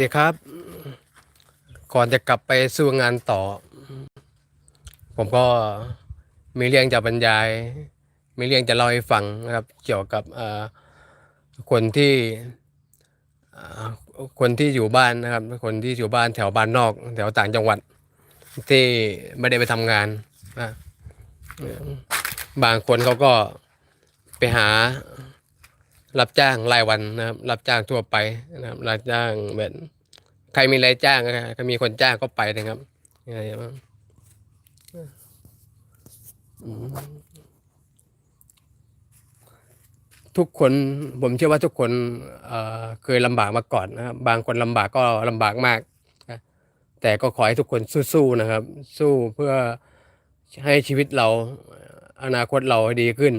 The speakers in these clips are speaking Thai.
ดีครับ ก่อนจะกลับไปสู้งานต่อ ผมก็มีเรื่องจะบรรยาย มีเรื่องจะเล่าให้ฟังนะครับ เกี่ยวกับเอ่อคนที่เอ่อคนที่อยู่บ้านนะครับ คนที่อยู่บ้านแถวบ้านนอก แถวต่างจังหวัด ที่ไม่ได้ไปทำงานนะบางคนเขาก็ไปหา รับจ้างรายวันนะครับ รับจ้างทั่วไปนะครับรับจ้างแบบใครมีรายจ้างก็ใครมีคนจ้างก็ไปนะครับอะไรบ้างทุกคนผมเชื่อว่าทุกคนเเคยลำบากมาก่อนนะครับ บางคนลำบากก็ลำบากมากแต่ก็ขอให้ทุกคนสู้ๆนะครับ สู้เพื่อให้ชีวิตเราอนาคตเราดีขึ้น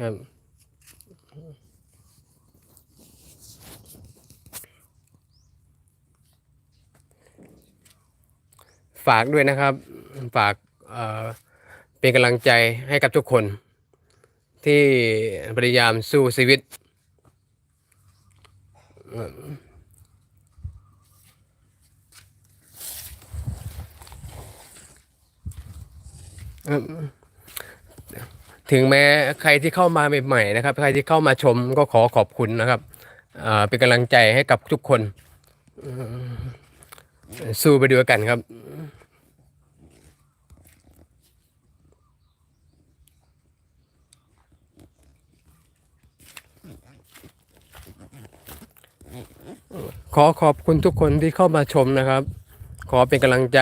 ครับ ฝากด้วยนะครับ ฝากเเป็นกำลังใจให้กับทุกคน ที่พยายามสู้ชีวิต ถึงแม้ใครที่เข้ามาใหม่ๆนะครับ ใครที่เข้ามาชมก็ขอขอบคุณนะครับเเป็นกำลังใจให้กับทุกคน สู้ไปด้วยกันครับ ขอขอบคุณทุกคนที่เข้ามาชมนะครับ ขอเป็นกำลังใจ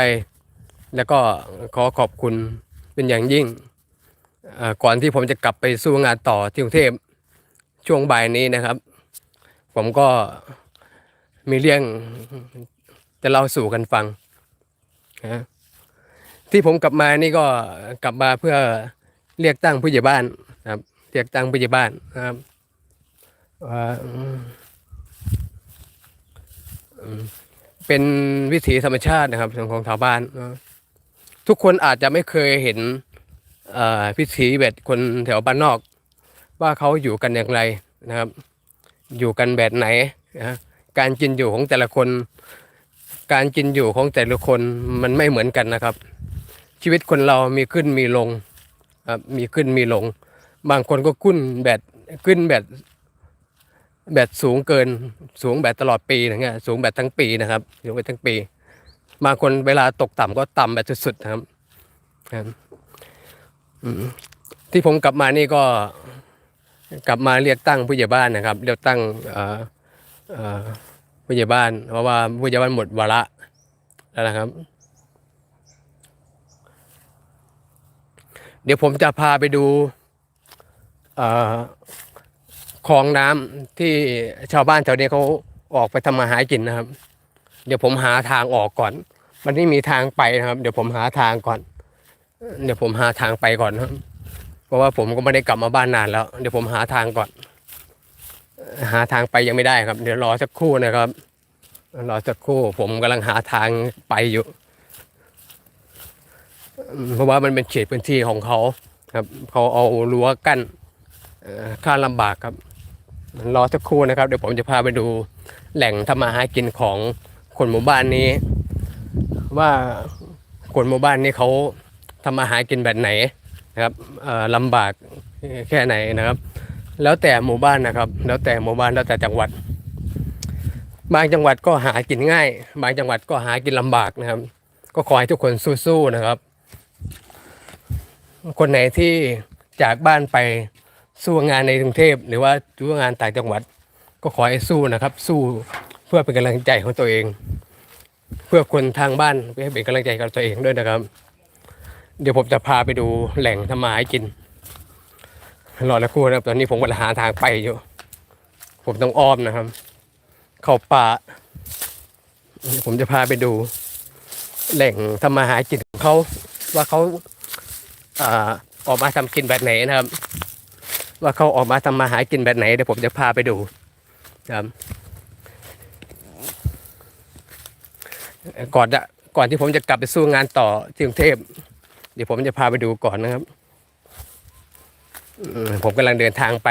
แล้วก็ขอขอบคุณเป็นอย่างยิ่ง ก่อนที่ผมจะกลับไปสู้งานต่อที่กรุงเทพช่วงบ่ายนี้นะครับ ผมก็มีเรื่อง จะเล่าสู่กันฟังนะที่ผมกลับมานี่ก็กลับมาเพื่อเรียกตั้งผู้ใหญ่บ้านนะครับ เรียกตั้งผู้ใหญ่บ้านนะครับเป็นวิถีธรรมชาตินะครับของชาวบ้านนะทุกคนอาจจะไม่เคยเห็นวิถีแบบคนแถวบ้านนอก ว่าเขาอยู่กันอย่างไรนะครับ อยู่กันแบบไหนนะการกินอยู่ของแต่ละคน การกินอยู่ของแต่ละคนมันไม่เหมือนกันนะครับ ชีวิตคนเรามีขึ้นมีลงครับมีขึ้นมีลง บางคนก็ขึ้นแบบขึ้นแบบแบบสูงเกินสูงแบบตลอดปีนะเงี้ยสูงแบบทั้งปีนะครับสูงแบบทั้งปี บางคนเวลาตกต่ำก็ต่ำแบบสุดๆนะครับครับที่ผมกลับมานี่ก็กลับมาเรียกตั้งผู้ใหญ่บ้านนะครับ เรียกตั้งเอ่อเอ่อ ผู้ใหญ่บ้าน เพราะว่าผู้ใหญ่บ้านหมดวาระแล้วนะครับ เดี๋ยวผมจะพาไปดูคลองน้ำที่ชาวบ้านแถวนี้เขาออกไปทำมาหากินนะครับ เดี๋ยวผมหาทางออกก่อน มันไม่มีทางไปนะครับ เดี๋ยวผมหาทางก่อน เดี๋ยวผมหาทางไปก่อนนะครับ เพราะว่าผมก็ไม่ได้กลับมาบ้านนานแล้ว เดี๋ยวผมหาทางก่อน หาทางไปยังไม่ได้ครับ เดี๋ยวรอสักครู่นะครับ รอสักครู่ผมกำลังหาทางไปอยู่ เพราะว่ามันเป็นเขตพื้นที่ของเขาครับ เขาเอารั้วกั้นเอ่อค่าลำบากครับรอสักครู่นะครับ เดี๋ยวผมจะพาไปดูแหล่งทำมาหากินของคนหมู่บ้านนี้ ว่าคนหมู่บ้านนี้เขาทำมาหากินแบบไหนนะครับลำบากแค่ไหนนะครับ แล้วแต่หมู่บ้านนะครับ แล้วแต่หมู่บ้านแล้วแต่จังหวัด บางจังหวัดก็หากินง่าย บางจังหวัดก็หากินลำบากนะครับ ก็ขอให้ทุกคนสู้ๆนะครับ คนไหนที่จากบ้านไปสู้งานในกรุงเทพหรือว่าสู้งานต่างจังหวัด ก็ขอให้สู้นะครับ สู้เพื่อเป็นกำลังใจของตัวเอง เพื่อคนทางบ้านเพื่อเป็นกำลังใจกับตัวเองด้วยนะครับ เดี๋ยวผมจะพาไปดูแหล่งทำมาหากิน รอละครู่นะครับตอนนี้ผมกำลังหาทางไปอยู่ ผมต้องอ้อมนะครับ เข้าป่า ผมจะพาไปดู แหล่งทำมาหากินของเขาว่าเขาออกมาทำกินแบบไหนนะครับ ว่าเขาออกมาทำมาหากินแบบไหนเดี๋ยวผมจะพาไปดูครับก่อนจะก่อนที่ผมจะกลับไปสู้งานต่อที่กรุงเทพเดี๋ยวผมจะพาไปดูก่อนนะครับ ผมกำลังเดินทางไป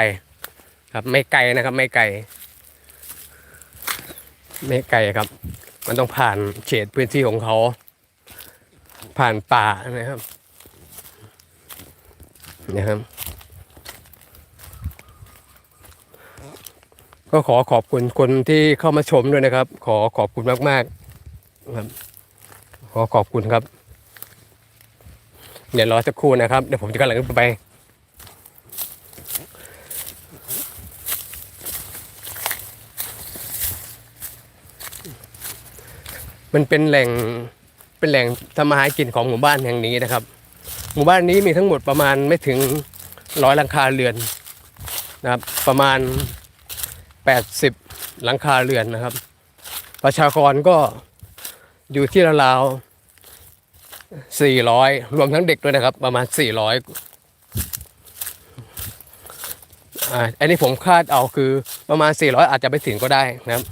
ครับ ไม่ไกลนะครับ ไม่ไกล ไม่ไกลครับ มันต้องผ่านเขตพื้นที่ของเขา ผ่านป่านะครับนะครับก็ขอขอบคุณคนที่เข้ามาชมด้วยนะครับ ขอขอบคุณมากๆครับขอขอบคุณครับ เดี๋ยวรอสักครู่นะครับ เดี๋ยวผมจะกำลังไป มันเป็นแหล่งเป็นแหล่งทำมาหากินของหมู่บ้านแห่งนี้นะครับ หมู่บ้านนี้มีทั้งหมดประมาณไม่ถึงร้อยหลังคาเรือนนะครับ ประมาณ 80 หลังคาเรือนนะครับ ประชากรก็อยู่ที่ราวๆ400 รวมทั้งเด็กด้วยนะครับ ประมาณ 400อ่าอันนี้ผมคาดเอาคือประมาณ 400 อาจจะไปถึงก็ได้นะครับ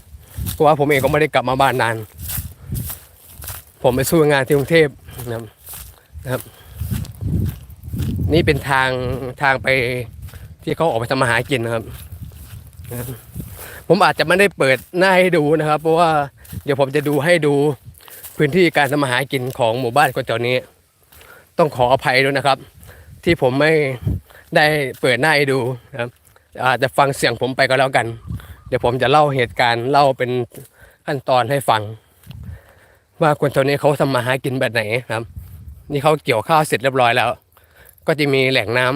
เพราะว่าผมเองก็ไม่ได้กลับมาบ้านนาน ผมไปสู้งานที่กรุงเทพนะครับนะครับ นี่เป็นทางทางไปที่เขาออกไปทำมาหากินนะครับ ผมอาจจะไม่ได้เปิดหน้าให้ดูนะครับ เพราะว่าเดี๋ยวผมจะดูให้ดูพื้นที่การทำมาหากินของหมู่บ้านคนแถวนี้ ต้องขออภัยด้วยนะครับ ที่ผมไม่ได้เปิดหน้าให้ดูนะครับ อาจจะฟังเสียงผมไปก็แล้วกัน เดี๋ยวผมจะเล่าเหตุการณ์เล่าเป็นขั้นตอนให้ฟัง ว่าคนแถวนี้เขาทำมาหากินแบบไหนครับ นี่เขาเกี่ยวข้าวเสร็จเรียบร้อยแล้ว ก็จะมีแหล่งน้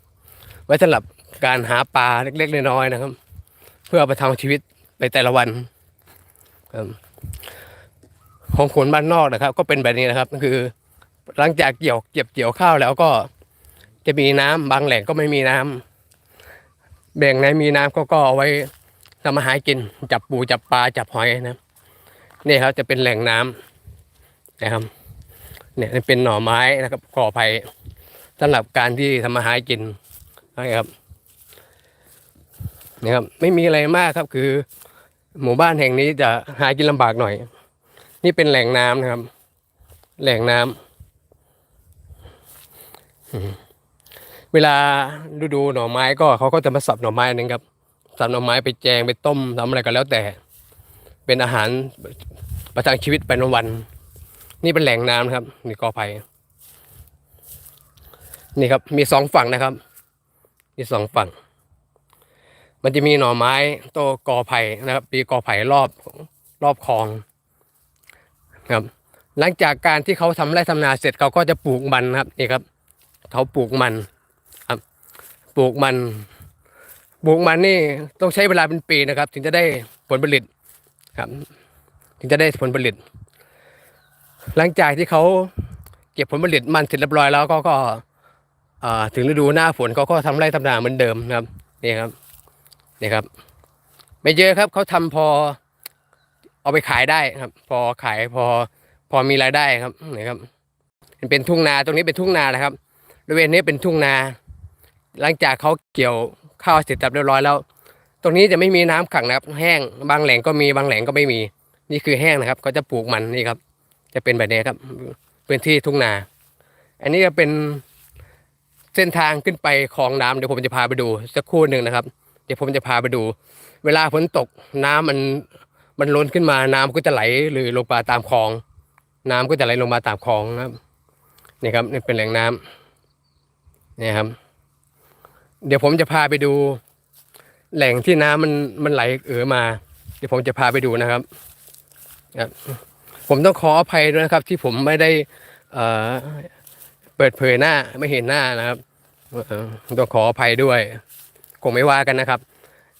ำไว้สำหรับการหาปลาเล็กๆน้อยๆนะครับ เพื่อประทังชีวิตไปแต่ละวันครับของคนบ้านนอกนะครับ ก็เป็นแบบนี้นะครับก็คือ หลังจากเกี่ยวเก็บเกี่ยวข้าวแล้วก็จะมีน้ำบางแหล่งก็ไม่มีน้ำแบ่งไหนมีน้ำก็ก็เอาไว้ทำมาหากิน จับปูจับปลาจับหอยนะ นี่ครับจะเป็นแหล่งน้ำนะครับ เนี่ยเป็นหน่อไม้นะครับก่อไผ่สำหรับการที่ทำมาหากินนะครับนะครับ ไม่มีอะไรมากครับคือ หมู่บ้านแห่งนี้จะหากินลำบากหน่อย นี่เป็นแหล่งน้ำนะครับ แหล่งน้ำเวลาฤดูหน่อไม้ก็เขาก็จะมาสับหน่อไม้นึงครับสับหน่อไม้ไปแจงไปต้มทำอะไรก็แล้วแต่ เป็นอาหารประทังชีวิตไปวันวัน นี่เป็นแหล่งน้ำนะครับนี่กอไผ่นี่ครับ มีสองฝั่งนะครับ มีสองฝั่ง มันจะมีหน่อไม้โตวกอไผ่นะครับปีกอไผ่รอบรอบคลองครับ หลังจากการที่เขาทำไร่ทำนาเสร็จเขาก็จะปลูกมันนะครับนี่ครับเขาปลูกมันครับ ปลูกมัน ปลูกมันนี่ต้องใช้เวลาเป็นปีนะครับ ถึงจะได้ผลผลิต ครับ ถึงจะได้ผลผลิต หลังจากที่เขาเก็บผลผลิตมันเสร็จเรียบร้อยแล้วก็ก็ถึงฤดูหน้าฝนเขาก็ทำไร่ทำนาเหมือนเดิมนะครับนี่ครับนี่ครับ ไม่เยอะครับเขาทำพอ เอาไปขายได้ครับ พอขายพอพอมีรายได้ครับนี่ครับเป็นทุ่งนาตรงนี้เป็นทุ่งนานะครับบริเวณนี้เป็นทุ่งนา หลังจากเขาเกี่ยวข้าวเสร็จเรียบร้อยแล้ว รงนี้จะไม่มีน้ำขังนะครับ แห้งบางแหล่งก็มีบางแหล่งก็ไม่มี นี่คือแห้งนะครับเขาจะปลูกมันนี่ครับ จะเป็นแบบนี้ครับพื้นที่ทุ่งนา อันนี้จะเป็นเส้นทางขึ้นไปคลองน้ำเดี๋ยวผมจะพาไปดูสักครู่หนึ่งนะครับ เดี๋ยวผมจะพาไปดู เวลาฝนตกน้ำมันมันล้นขึ้นมาน้ำก็จะไหลหรือลงมาตามคลอง น้ำก็จะไหลลงมาตามคลองนะครับนี่ครับนี่เป็นแหล่งน้ำนี่ครับ เดี๋ยวผมจะพาไปดู แหล่งที่น้ำมันมันไหลเอ๋อมา เดี๋ยวผมจะพาไปดูนะครับครับ ผมต้องขออภัยด้วยนะครับ ที่ผมไม่ได้เอ่อเปิดเผยหน้าไม่เห็นหน้านะครับต้องขออภัยด้วยคงไม่ว่ากันนะครับ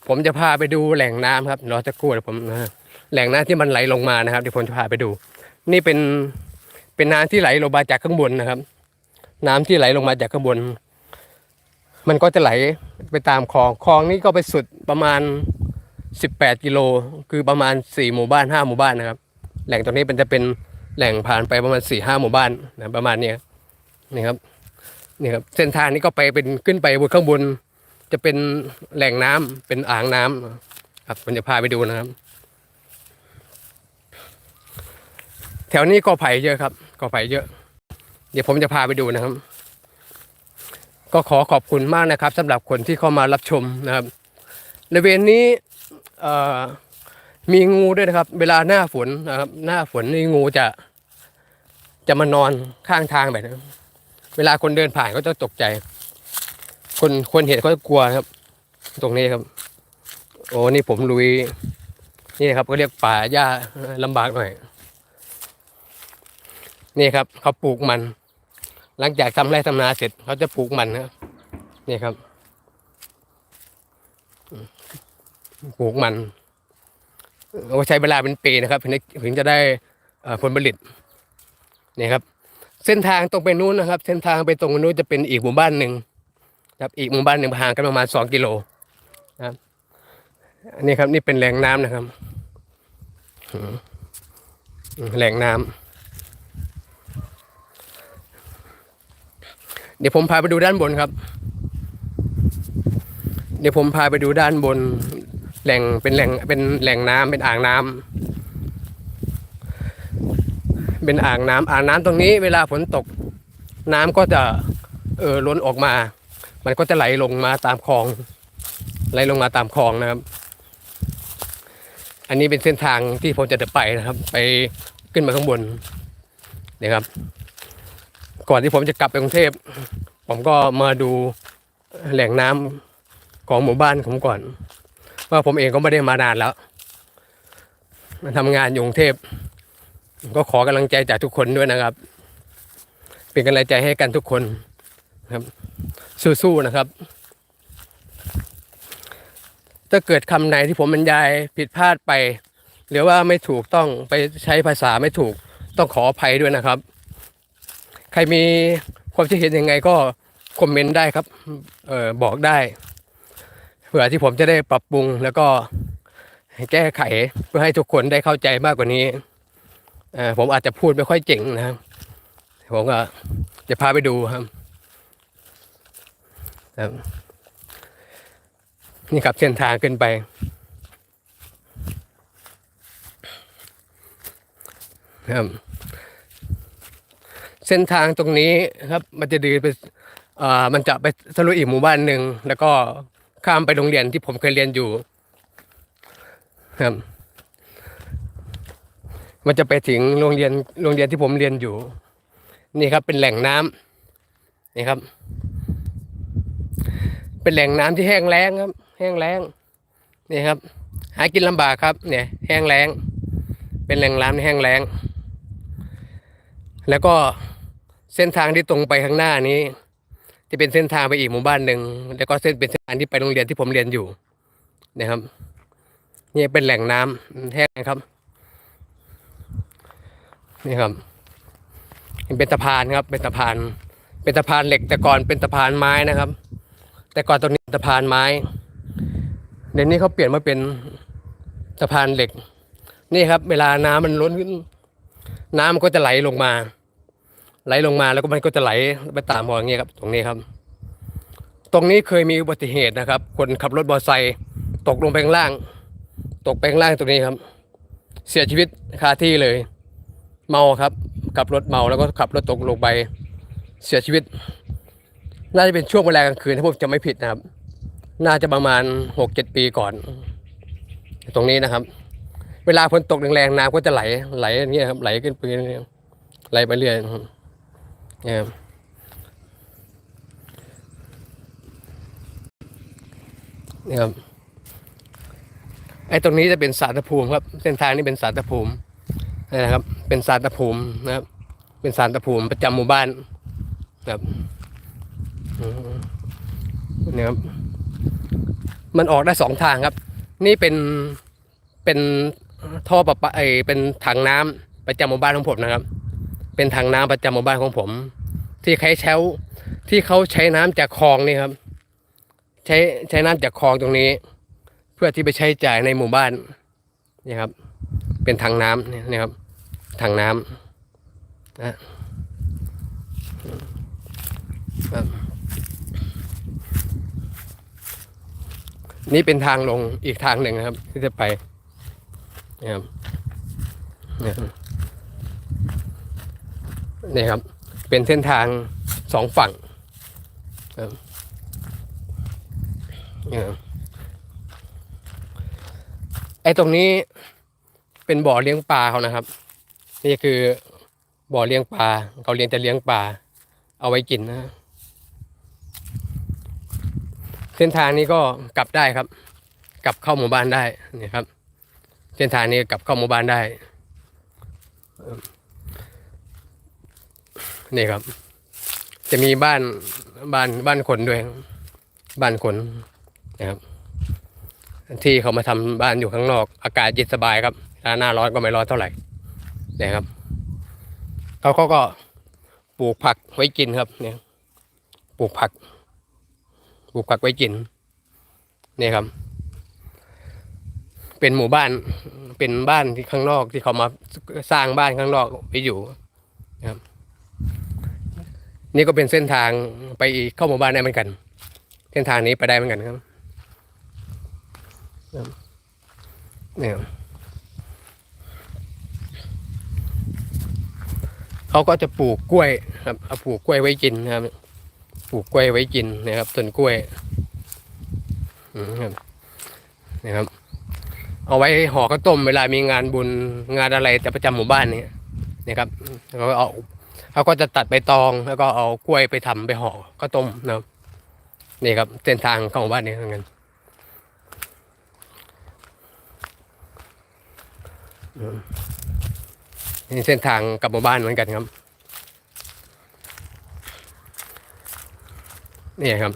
ผมจะพาไปดูแหล่งน้ำครับรอจะกู้เดี๋ยวผมนะแหล่งน้ำที่มันไหลลงมานะครับเดี๋ยวผมจะพาไปดู นี่เป็นเป็นน้ำที่ไหลลงมาจากข้างบนนะครับ น้ำที่ไหลลงมาจากข้างบน มันก็จะไหลไปตามคลองคลองนี้ก็ไปสุดประมาณ 18 กิโล คือประมาณ 4 หมู่บ้าน 5 หมู่บ้านนะครับ แหล่งตรงนี้มันจะเป็นแหล่งผ่านไปประมาณ4ี่ห้าหมู่บ้านนะประมาณนี้นี่ครับนี่ครับเส้นทางนี้ก็ไปเป็นขึ้นไปบนข้างบน จะเป็นแหล่งน้ำเป็นอ่างน้ำครับผมจะพาไปดูนะครับ แถวนี้ก็ไผ่เยอะครับก็ไผ่เยอะ เดี๋ยวผมจะพาไปดูนะครับ ก็ขอขอบคุณมากนะครับสำหรับคนที่เข้ามารับชมนะครับบริเวณนี้มีงูด้วยนะครับ เวลาหน้าฝนนะครับ หน้าฝนนี่งูจะจะมานอนข้างทางแบบนี้เวลาคนเดินผ่านก็จะตกใจ คนคนเห็นก็จะกลัวครับ ตรงนี้ครับ โอ้นี่ผมลุย นี่นะครับ ก็เรียกป่าหญ้าลำบากหน่อย นี่ครับเขาปลูกมัน หลังจากทำไร่ทำนาเสร็จเขาจะปลูกมันนะครับนี่ครับปลูกมันเอาใช้เวลาเป็นปีนะครับถึงจะถึงจะได้ผลผลิตนี่ครับ เส้นทางตรงไปนู้นนะครับ เส้นทางไปตรงนู้นจะเป็นอีกหมู่บ้านหนึ่งครับ อีกหมู่บ้านหนึ่งห่างกันประมาณสองกิโลนะครับนนี้ครับนี่เป็นแหล่งน้ำนะครับแหล่งน้ำ เดี๋ยวผมพาไปดูด้านบนครับ เดี๋ยวผมพาไปดูด้านบน แหล่งเป็นแหล่งเป็นแหล่งน้ำเป็นอ่างน้ำเป็นอ่างน้ำอ่างน้ำตรงนี้ เวลาฝนตก น้ำก็จะเออล้นออกมา มันก็จะไหลลงมาตามคลอง ไหลลงมาตามคลองนะครับ อันนี้เป็นเส้นทางที่ผมจะเดินไปนะครับ ไปขึ้นมาข้างบนนี่ครับ ก่อนที่ผมจะกลับไปกรุงเทพผมก็มาดูแหล่งน้ำของหมู่บ้านผมก่อน ว่าผมเองก็ไม่ได้มานานแล้วมาทำงานอยู่กรุงเทพก็ขอกำลังใจจากทุกคนด้วยนะครับ เป็นกำลังใจให้กันทุกคนนะครับ สู้ๆนะครับ ถ้าเกิดคำไหนที่ผมบรรยายผิดพลาดไป หรือว่าไม่ถูกต้องไปใช้ภาษาไม่ถูกต้องขออภัยด้วยนะครับ ใครมีความคิดเห็นยังไงก็คอมเมนต์ได้ครับเออบอกได้เพื่อที่ผมจะได้ปรับปรุงแล้วก็แก้ไขเพื่อให้ทุกคนได้เข้าใจมากกว่านี้เออผมอาจจะพูดไม่ค่อยเจ๋งนะครับผมก็จะพาไปดูครับนี่ครับเส้นทางขึ้นไป ครับ เส้นทางตรงนี้ครับ มันจะเดีไปอ่ามันจะไปทะลุอีกหมู่บ้านหนึ่งแล้วก็ข้ามไปโรงเรียนที่ผมเคยเรียนอยู่ครับ มันจะไปถึงโรงเรียนโรงเรียนที่ผมเรียนอยู่ นี่ครับเป็นแหล่งน้ำนี่ครับ เป็นแหล่งน้ำที่แห้งแล้งครับ แห้งแล้งนี่ครับ หากินลำบากครับ เนี่ย แห้งแล้ง เป็นแหล่งน้ำแห้งแล้ง แล้วก็ เส้นทางที่ตรงไปข้างหน้านี้ที่เป็นเส้นทางไปอีกหมู่บ้านหนึ่งแล้วก็เส้นเป็นเส้นทางที่ไปโรงเรียนที่ผมเรียนอยู่นะครับนี่เป็นแหล่งน้ำแห้งครับ นี่ครับเป็นสะพานครับ เป็นสะพาน เป็นสะพานเหล็กแต่ก่อนเป็นสะพานไม้นะครับ แต่ก่อนตรงนี้สะพานไม้เดี๋ยวนี้เขาเปลี่ยนมาเป็นสะพานเหล็ก นี่ครับ เวลาน้ำมันล้นขึ้น น้ำมันก็จะไหลลงมา ไหลลงมาแล้วก็มันก็จะไหลไปตามหออย่างเงี้ยครับ ตรงนี้ครับ ตรงนี้เคยมีอุบัติเหตุนะครับ คนขับรถมอเตอร์ไซค์ตกลงไปข้างล่าง ตกไปข้างล่างตรงนี้ครับ เสียชีวิตคาที่เลย เมาครับขับรถเมาแล้วก็ขับรถตกลงไปเสียชีวิต น่าจะเป็นช่วงเวลากลางคืนถ้าผมจะไม่ผิดนะครับ น่าจะประมาณหกเจ็ดปีก่อน ตรงนี้นะครับ เวลาฝนตกแรงๆน้ำก็จะไหลไหลอย่างเงี้ยครับไหลขึ้นไปเรื่อยๆไหลไปเรื่อยครับ นี่ยครับนี่ครับไอ้ตรงนี้จะเป็นสารภูมิครับ เส้นทางนี้เป็นสารภูมินะครับ เป็นสารภูมินะครับ เป็นสารภูมิประจำหมู่บ้านครับนี่ครับ มันออกได้สองทางครับ นี่เป็นเป็นท่อประปาไอเป็นถังน้ำประจำหมู่บ้านของผมนะครับ เป็นถังน้ำประจำหมู่บ้านของผม ที่ใช้เช้าที่เขาใช้น้ำจากคลองนี่ครับ ใช้ใช้น้ำจากคลองตรงนี้ เพื่อที่ไปใช้จ่ายในหมู่บ้านนี่ครับ เป็นถังน้ำนี่ครับถังน้ำนะนี่เป็นทางลงอีกทางหนึ่งนะครับ ที่จะไปนะครับนี่ครับ นี่ครับ เป็นเส้นทางสองฝั่งครับนี่ครับไอ้ตรงนี้เป็นบ่อเลี้ยงปลาเขานะครับ นี่คือบ่อเลี้ยงปลาเขาเลี้ยงจะเลี้ยงปลาเอาไว้กินนะเส้นทางนี้ก็กลับได้ครับ กลับเข้าหมู่บ้านได้นี่ครับ เส้นทางนี้กลับเข้าหมู่บ้านได้ นี่ครับ จะมีบ้านบ้านบ้านคนด้วย บ้านคนนะครับ ที่เขามาทำบ้านอยู่ข้างนอก อากาศเย็นสบายครับถ้าหน้าร้อนก็ไม่ร้อนเท่าไหร่นะครับเขาเขาก็ปลูกผักไว้กินครับ เนี่ย ปลูกผัก ปลูกผักไว้กินนี่ครับ เป็นหมู่บ้าน เป็นบ้านที่ข้างนอกที่เขามาสร้างบ้านข้างนอกไปอยู่นะครับ นี่ก็เป็นเส้นทางไปเข้าหมู่บ้านได้เหมือนกัน เส้นทางนี้ไปได้เหมือนกันครับเนี่ยครับเขาก็จะปลูกกล้วยครับเอาปลูกกล้วยไว้กินนะครับ ปลูกกล้วยไว้กินนะครับต้นกล้วยอืมครับนะครับ เอาไว้ห่อข้าวต้มเวลามีงานบุญงานอะไรแต่ประจำหมู่บ้านเนี่ยนะครับเขาเอา เขาก็จะตัดใบตองแล้วก็เอากล้วยไปทำไปห่อข้าวต้มนะครับนี่ครับเส้นทางข้าหมู่บ้านนี้เหมือนกันนี่เส้นทางกลับหมู่บ้านเหมือนกันครับ นี่ครับ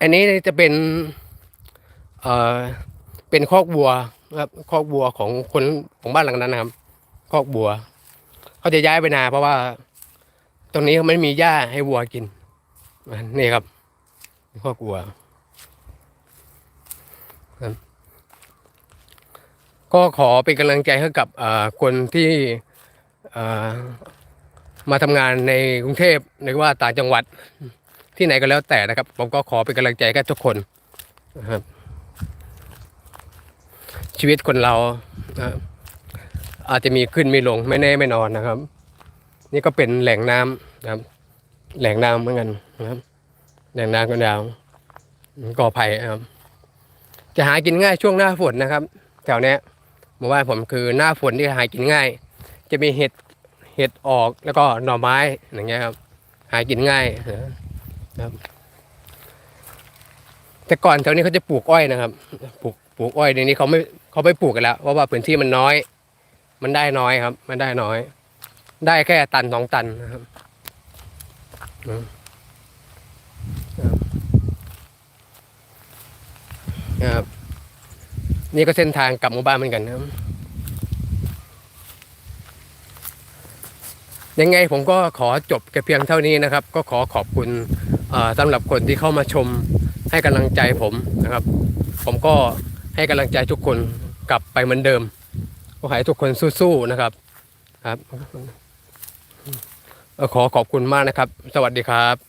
อันนี้จะเป็น เอ่อ เป็นคอกวัวนะครับคอกวัวของคนของบ้านหลังนั้นนะครับคอกวัว เขาจะย้ายไปนาเพราะว่า ตรงนี้เขาไม่มีหญ้าให้วัวกินนี่ครับคอกวัวครับก็ขอเป็นกำลังใจให้กับคนที่มาทำงานในกรุงเทพหรือว่าต่างจังหวัดที่ไหนก็แล้วแต่นะครับ ผมก็ขอเป็นกำลังใจกับทุกคนนะครับ ชีวิตคนเราอาจจะมีขึ้นมีลงไม่แน่ไม่นอนนะครับ นี่ก็เป็นแหล่งน้ำนะครับ แหล่งน้ำเหมือนกันนะครับ แหล่งน้ำกันดาวก่อไผ่นะครับ จะหากินง่ายช่วงหน้าฝนนะครับ แถวเนี้ยหมู่บ้านผมคือหน้าฝนที่หากินง่าย จะมีเห็ดเห็ดออกแล้วก็หน่อไม้อย่างเงี้ยครับ หากินง่ายนะครับแต่ก่อนแถวนี้เขาจะปลูกอ้อยนะครับปลูก ปลูกอ้อยในนี้เขาไม่เขาไม่ปลูกกันแล้วเพราะว่าพื้นที่มันน้อย มันได้น้อยครับ มันได้น้อย ได้แค่ตันสองตันนะครับนะครับ นี่ก็เส้นทางกลับหมู่บ้านเหมือนกันนะครับยังไงผมก็ขอจบแค่เพียงเท่านี้นะครับ ก็ขอขอบคุณสำหรับคนที่เข้ามาชมให้กำลังใจผมนะครับ ผมก็ ให้กำลังใจทุกคนกลับไปเหมือนเดิมขอให้ทุกคนสู้ๆนะครับครับขอขอบคุณมากนะครับ สวัสดีครับ